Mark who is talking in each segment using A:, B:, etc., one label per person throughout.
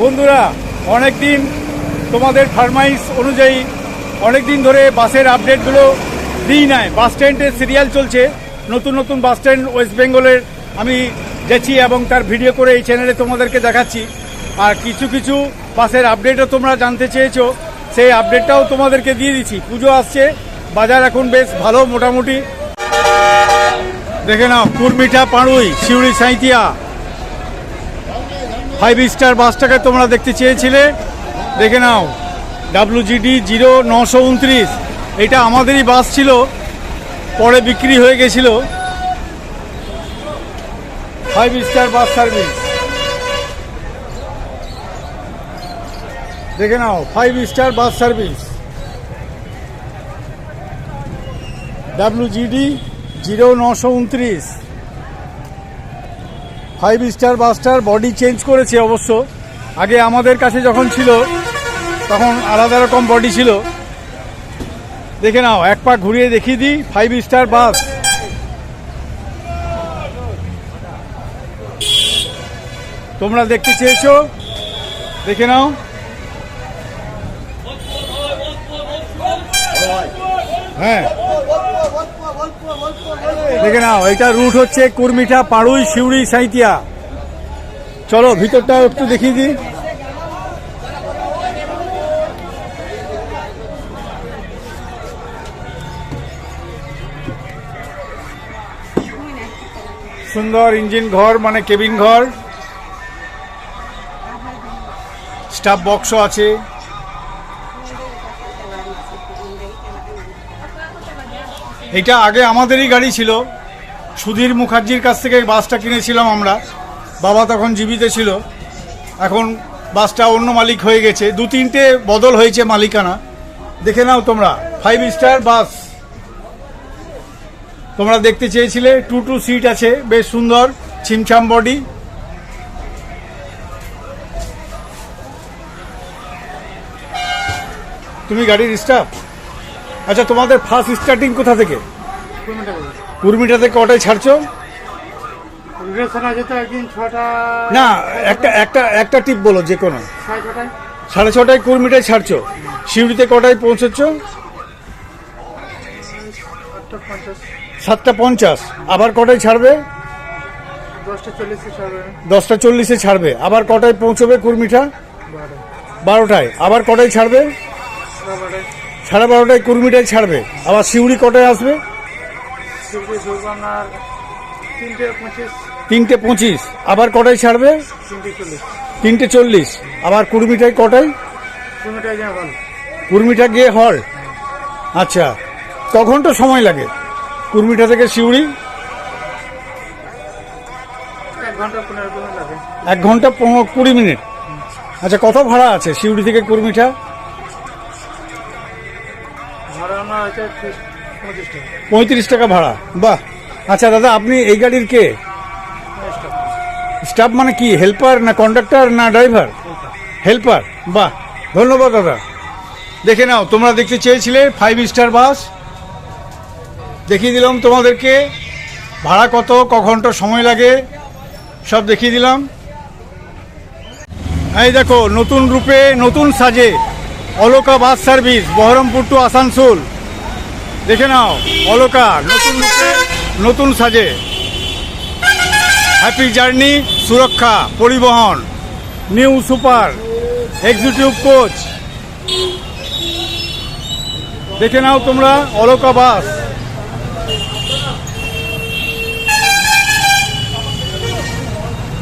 A: বন্ধুরা অনেক দিন তোমাদের ফার্মাইস অনুযায়ী অনেক দিন ধরে বাসের আপডেটগুলো দিই নাই। বাস স্ট্যান্ডের সিরিয়াল চলছে। নতুন নতুন বাস স্ট্যান্ড ওয়েস্ট বেঙ্গলের আমি গেছি এবং তার ভিডিও করে এই চ্যানেলে তোমাদেরকে দেখাচ্ছি। আর কিছু কিছু বাসের আপডেটও তোমরা জানতে চেয়েছো। সেই আপডেটটাও তোমাদেরকে দিয়ে দিচ্ছি। পুজো আসছে। বাজার এখন বেশ ভালো মোটামুটি। দেখে নাও কুরমিঠা পাড়ুই, শিউড়ি সাঁইতিয়া ফাইভ স্টার বাসটাকে তোমরা দেখতে চেয়েছিলে? দেখে নাও। ডাব্লুজিডি জিরো নশো উনত্রিশ। এটা আমাদেরই বাস ছিল, পরে বিক্রি হয়ে গেছিল। ফাইভ স্টার বাস সার্ভিস দেখে নাও। Five star bus service W G D zero নশো উনত্রিশ। ফাইভ স্টার বাসটার বডি চেঞ্জ করেছে অবশ্য। আগে আমাদের কাছে যখন ছিল, তখন আলাদা রকম বডি ছিল। দেখে নাও, এক পাক ঘুরিয়ে দেখিয়ে দিই ফাইভ স্টার বাস। তোমরা দেখতে চেয়েছো? দেখে নাও। হ্যাঁ। দেখে নাও এটা রুট হচ্ছে কুরমিঠা পাড়ুই শিউড়ি সাঁইতিয়া চলো ভিতরটাও একটু দেখিয়ে দিই। সুন্দর ইঞ্জিন ঘর মানে কেবিন ঘর। স্টাফ বক্সও আছে। এটা আগে আমাদেরই গাড়ি ছিল। সুধীর মুখার্জির কাছ থেকে বাসটা কিনেছিলাম আমরা। বাবা তখন জীবিত ছিল। এখন বাসটা অন্য মালিক হয়ে গেছে। দু তিনটে বদল হয়েছে মালিকানা। দেখে নাও তোমরা ফাইভ স্টার বাস। তোমরা দেখতে চেয়েছিলে টু টু সিট আছে, বেশ সুন্দর, ছিমছাম বডি তুমি গাড়ির স্টাফ আচ্ছা তোমাদের ফার্স্ট স্টার্টিং কোথা থেকে? কুর্মিটা থেকে কটায় ছাড়ছো? না একটা একটা একটা টিপ বলো যে কোনো।
B: সাড়ে ছটায়।
A: কুর্মিটায় ছাড়ছো। শিউড়িতে কটায় পৌঁছচ্ছ সাতটা পঞ্চাশ। আবার কটায় ছাড়বে?
B: দশটা চল্লিশে ছাড়বে।
A: আবার কটায় পৌঁছবে কুর্মিটা বারোটায়। আবার কটায় ছাড়বে? সাড়ে বারোটায় কুর্মিটায় ছাড়বে। আবার শিউড়ি কটায় আসবে?
B: তিনটে পঁচিশ।
A: আবার কটায় ছাড়বে?
B: তিনটে চল্লিশ।
A: আবার কুর্মিটায় কটায়? কুর্মিটা গিয়ে হল আচ্ছা। ক ঘণ্টা সময় লাগে। কুর্মিটা থেকে শিউড়ি
B: এক ঘণ্টা পনেরো মিনিট লাগে।
A: এক ঘণ্টা পনেরো কুড়ি মিনিট। আচ্ছা কত ভাড়া আছে শিউড়ি থেকে কুর্মিটা পঁয়ত্রিশ টাকা ভাড়া। বাহ। আচ্ছা দাদা, আপনি এই গাড়ির কে? স্টাফ মানে কি, হেল্পার না কন্ডাক্টর না ড্রাইভার? হেল্পার। বাহ, ধন্যবাদ, দাদা। দেখে নাও, তোমরা দেখতে চেয়েছিলে ফাইভ স্টার বাস দেখিয়ে দিলাম তোমাদেরকে, ভাড়া কত ক ঘণ্টা সময় লাগে, সব দেখিয়ে দিলাম। এই দেখো, নতুন রূপে নতুন সাজে, Aloka bus service Baharampur to Asansol. দেখে নাও অলোকা নতুন রূপে নতুন সাজে। হ্যাপি জার্নি সুরক্ষা পরিবহন নিউ সুপার এক্সিকিউটিভ কোচ দেখে নাও তোমরা অলোকা বাস।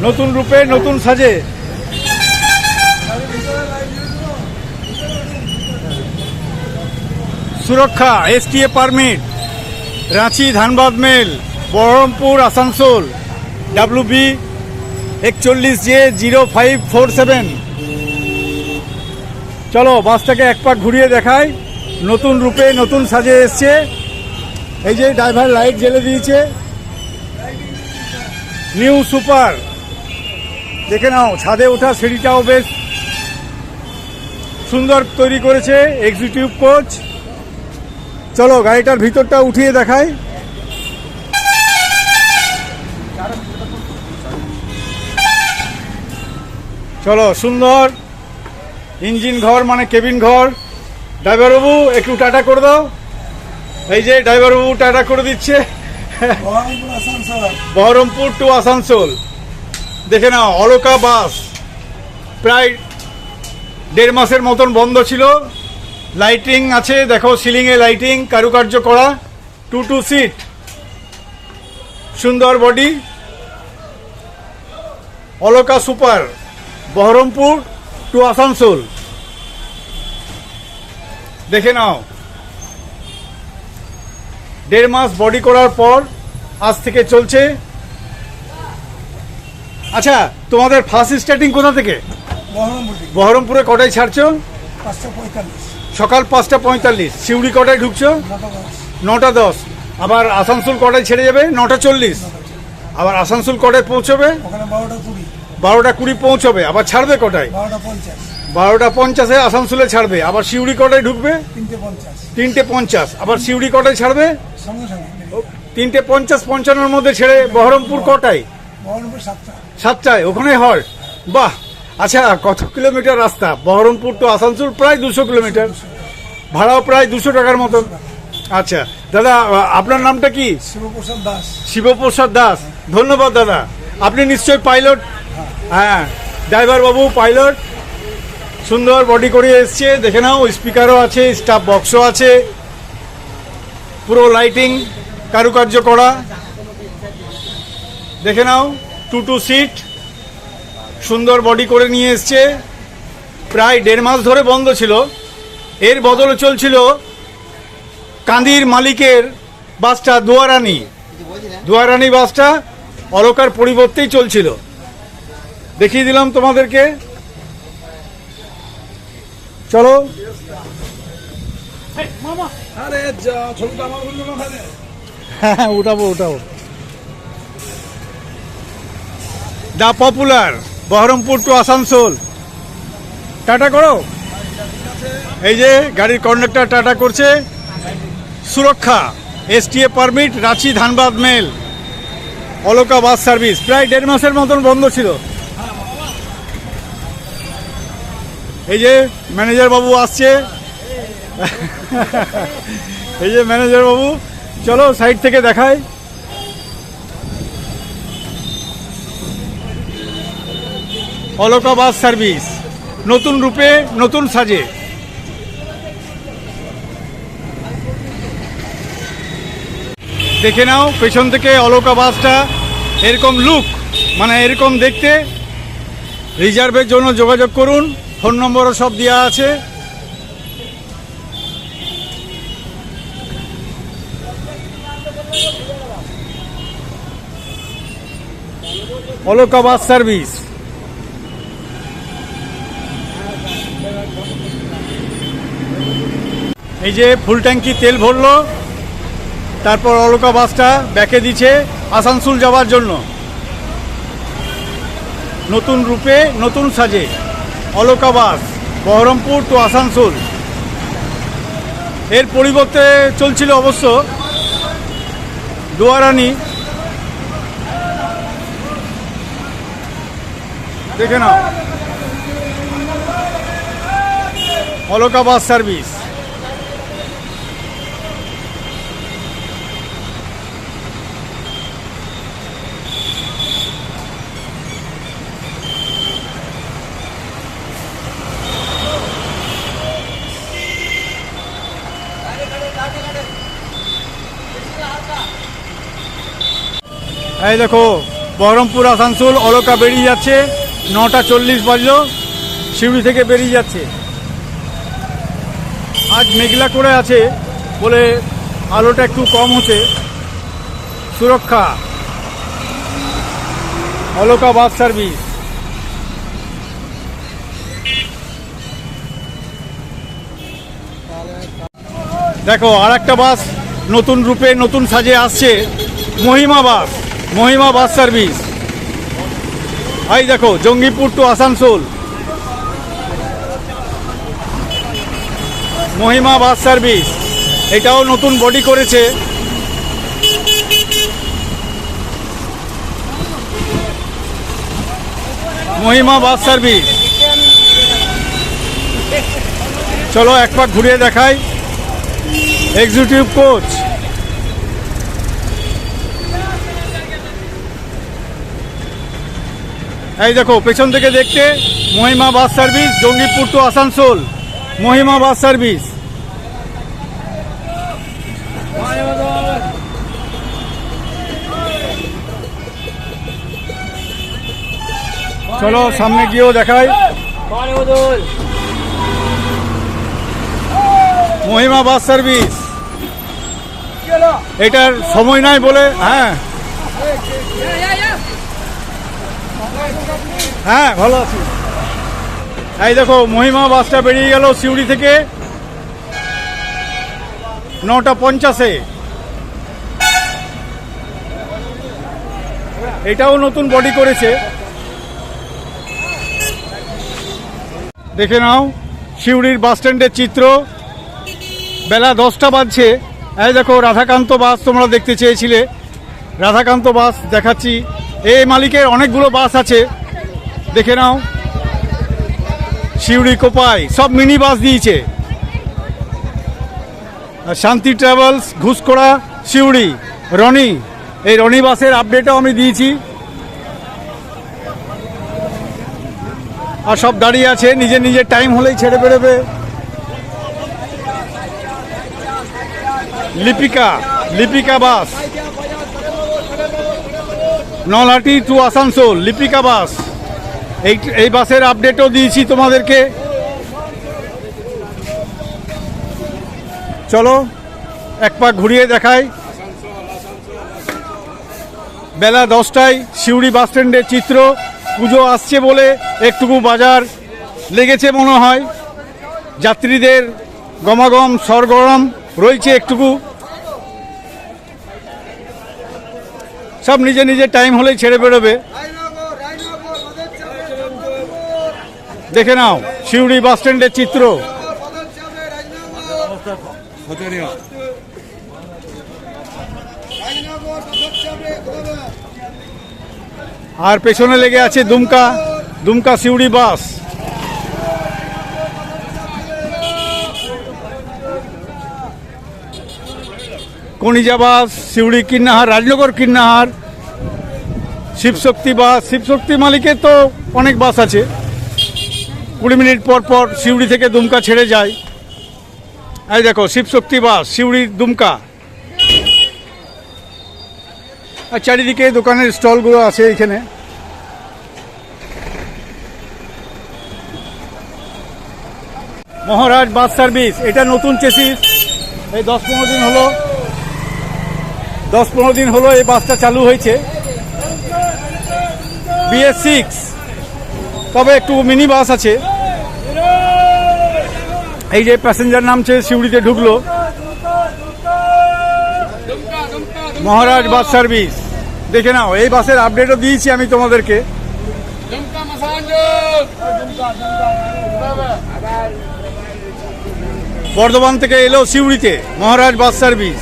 A: নতুন রূপে নতুন সাজে। Suraksha STA permit Ranchi Dhanbad mail Baharampur Asansol W B একচল্লিশ J zero five four seven চলো, বাসটাকে এক পাক ঘুরিয়ে দেখাই। নতুন রূপে নতুন সাজে এসছে। এই যে ড্রাইভার লাইট জ্বেলে দিয়েছে। নিউ সুপার দেখে নাও, ছাদে ওঠা সিঁড়িটাও বেশ সুন্দর তৈরি করেছে এক্সিকিউটিভ কোচ চলো গাড়িটার ভিতরটা উঠিয়ে দেখাই। চলো, সুন্দর। ইঞ্জিন ঘর মানে কেবিন ঘর। ড্রাইভারবাবু, একটু টাটা করে দাও। এই যে ড্রাইভারবাবু টাটা করে দিচ্ছে। বহরমপুর টু আসানসোল। দেখে নাও, অলকা বাস। প্রায় দেড় মাসের মতন বন্ধ ছিল। লাইটিং আছে দেখো সিলিংয়ে লাইটিং কারুকার্য করা টু টু সিট সুন্দর body Alaka super Baharampur to Asansol. দেখে নাও। দেড় মাস বডি করার পর আজ থেকে চলছে। আচ্ছা তোমাদের ফার্স্ট স্টার্টিং কোথা থেকে? বহরমপুরে কটায় ছাড়ছো? সকাল পাঁচটা পঁয়তাল্লিশ। সিউড়ি কটায় ঢুকছো? নটা দশ। আবার আসানসোল কটায় ছেড়ে যাবে? নটা চল্লিশ। আবার আসানসোল কটায় পৌঁছবে?
B: বারোটা কুড়ি।
A: পৌঁছবে। আবার ছাড়বে কটায়?
B: বারোটা পঞ্চাশে।
A: আসানসোলে ছাড়বে। আবার সিউড়ি কটায় ঢুকবে?
B: তিনটে পঞ্চাশ।
A: আবার সিউড়ি কটায় ছাড়বে? তিনটে পঞ্চাশ পঞ্চান্নর মধ্যে ছেড়ে বহরমপুর কটায়? সাতটায়। ওখানে হয়। বাহ! আচ্ছা কত কিলোমিটার রাস্তা? বহরমপুর তো আসানসোল প্রায় দুশো কিলোমিটার। ভাড়াও প্রায় দুশো টাকার মতন। আচ্ছা দাদা আপনার নামটা কি?
B: শিবপ্রসাদ দাস।
A: শিবপ্রসাদ দাস। ধন্যবাদ দাদা। আপনি নিশ্চয়ই পাইলট হ্যাঁ ড্রাইভার বাবু পাইলট সুন্দর বডি করে এসছে। দেখে নাও স্পিকারও আছে স্টাফ বক্সও আছে। পুরো লাইটিং কারুকার্য করা। দেখে নাও টু টু সিট সুন্দর বডি করে নিয়ে এসছে। প্রায় দেড় মাস ধরে বন্ধ ছিল। এর বদলে চলছিল কান্দির মালিকের বাসটা দুয়ারানি। দুয়ারানি বাসটা অলকার পরিবর্তেই চলছিল। দেখিয়ে দিলাম তোমাদেরকে। চলো।
B: আরে যা ছবিটা আমার বলল না ওখানে
A: হ্যাঁ উঠাবো উঠাবো। The popular. Baharampur to Asansol. Tata করো। এই যে গাড়ির কন্ডাক্টর টাটা করছে। Suraksha STA permit Ranchi Dhanbad mail Aloka bus service প্রায় দেড় মাসের মতন বন্ধ ছিল। এই যে ম্যানেজার বাবু আসছে। এই যে ম্যানেজার বাবু, চলো সাইড থেকে দেখায় অলকা বাস সার্ভিস নতুন রূপে নতুন সাজে। দেখে নাও, পেছন থেকে অলকা বাসটা এরকম লুক মানে এরকম দেখতে। রিজার্ভের জন্য যোগাযোগ করুন ফোন নম্বরও সব দেওয়া আছে। অলকা বাস সার্ভিস এই যে ফুল ট্যাঙ্কি তেল ভরলো, তারপর অলকা বাসটা ব্যাকে দিচ্ছে আসানসোল যাওয়ার জন্য। নতুন রূপে, নতুন সাজে, অলকা বাস, বহরমপুর টু আসানসোল। এর পরিবর্তে চলছিল অবশ্য দুয়ারানি। দেখে নাও। Alka bus service. এই দেখো, বহরমপুর, আসানসোল, অলকা বেরিয়ে যাচ্ছে, নটা চল্লিশ বাজলো শিউড়ি থেকে বেরিয়ে যাচ্ছে। আজ মেঘলা করে আছে বলে আলোটা একটু কম হচ্ছে। সুরক্ষা। Alaka bus service. দেখো আর একটা বাস নতুন রূপে নতুন সাজে আসছে, মহিমা বাস। মহিমা বাস সার্ভিস। ভাই, দেখো, Jangipur to Asansol. Mahima bus service. এটাও নতুন বডি করেছে। Mahima bus service. চলো, একবার ঘুরিয়ে দেখাই। এক্সিকিউটিভ কোচ এই দেখো, পেছন থেকে দেখতে Mahima bus service, Jangipur to Asansol. Mahima bus service. চলো, সামনে গিয়েও দেখাই। Mahima bus service. এটার সময় নাই বলে হ্যাঁ। হ্যাঁ ভালো আছি। এই দেখো, মহিমা বাসটা বেরিয়ে গেল সিউড়ি থেকে। নটা পঞ্চাশে। এটাও নতুন বডি করেছে। দেখে নাও, সিউড়ির বাস স্ট্যান্ডের চিত্র। বেলা দশটা বাজছে। এই দেখো, রাধাকান্ত বাস তোমরা দেখতে চেয়েছিলে। রাধাকান্ত বাস দেখাচ্ছি। এই মালিকের অনেকগুলো বাস আছে। দেখে নাও। শিউড়ি কোপাই, সব মিনি বাস দিয়েছে। শান্তি ট্রাভেলস ঘুষকোড়া শিউড়ি রনি। এই রনি বাসের আপডেটও আমি দিয়েছি। আর সব দাঁড়িয়ে আছে, নিজের নিজের টাইম হলেই ছেড়ে বেরোবে। Lipika Lipika bus. Nalhati to Asansol, Lipika bus. এই এই বাসের আপডেটও দিয়েছি তোমাদেরকে। চলো, এক পাক ঘুরিয়ে দেখাই। বেলা দশটায় সিউড়ি বাস স্ট্যান্ডের চিত্র। পুজো আসছে বলে একটুকু বাজার লেগেছে মনে হয়। যাত্রীদের গমাগম, সরগরম রয়েছে একটুকু। সব নিজে নিজে টাইম হলেই ছেড়ে বেরোবে। দেখে নাও শিউড়ি বাস স্ট্যান্ডের চিত্র। আর পেছনে লেগে আছে দুমকা দুমকা সিউড়ি বাস। কনিজা বাস সিউড়ি কিন্নাহার, রাজনগর কিন্নাহার, শিবশক্তি বাস, শিবশক্তি মালিকের তো অনেক বাস আছে। কুড়ি মিনিট পর পর সিউড়ি থেকে দুমকা ছেড়ে যায়। এই দেখো, শিবশক্তি বাস সিউড়ির দুমকা। আর চারিদিকে দোকানের স্টলগুলো আছে এখানে মহারাজ বাস সার্ভিস, এটা নতুন চেসিস। এই দশ পনেরো দিন হলো। দশ পনেরো দিন হলো এই বাসটা চালু হয়েছে। বিএস সিক্স তবে একটু মিনি বাস আছে। এই যে প্যাসেঞ্জার নামছে, সিউড়িতে ঢুকলো। মহারাজ বাস সার্ভিস দেখে নাও, এই বাসের আপডেটও দিয়েছি আমি তোমাদেরকে। বর্ধমান থেকে এলো সিউড়িতে, মহারাজ বাস সার্ভিস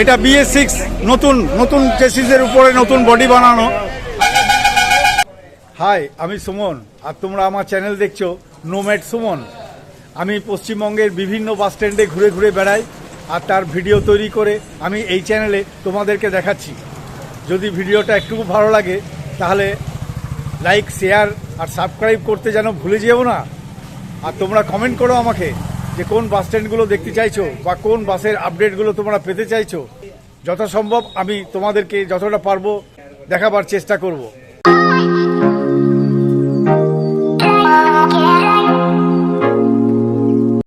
A: এটা বিএস সিক্স নতুন নতুন চেসিসের উপরে নতুন বডি বানানো। হাই আমি সুমন, আর তোমরা আমার চ্যানেল দেখছ নোম্যাড সুমন। আমি পশ্চিমবঙ্গের বিভিন্ন বাস স্ট্যান্ডে ঘুরে ঘুরে বেড়াই, আর তার ভিডিও তৈরি করে আমি এই চ্যানেলে তোমাদেরকে দেখাচ্ছি। যদি ভিডিওটা একটু ভালো লাগে, তাহলে লাইক শেয়ার আর সাবস্ক্রাইব করতে যেন ভুলে যেও না। আর তোমরা কমেন্ট করো আমাকে। যে কোন বাস স্ট্যান্ডগুলো দেখতে চাইছো বা কোন বাসের আপডেটগুলো তোমরা পেতে চাইছো, যথাসম্ভব আমি তোমাদেরকে যতটা পারব দেখাবার চেষ্টা করব।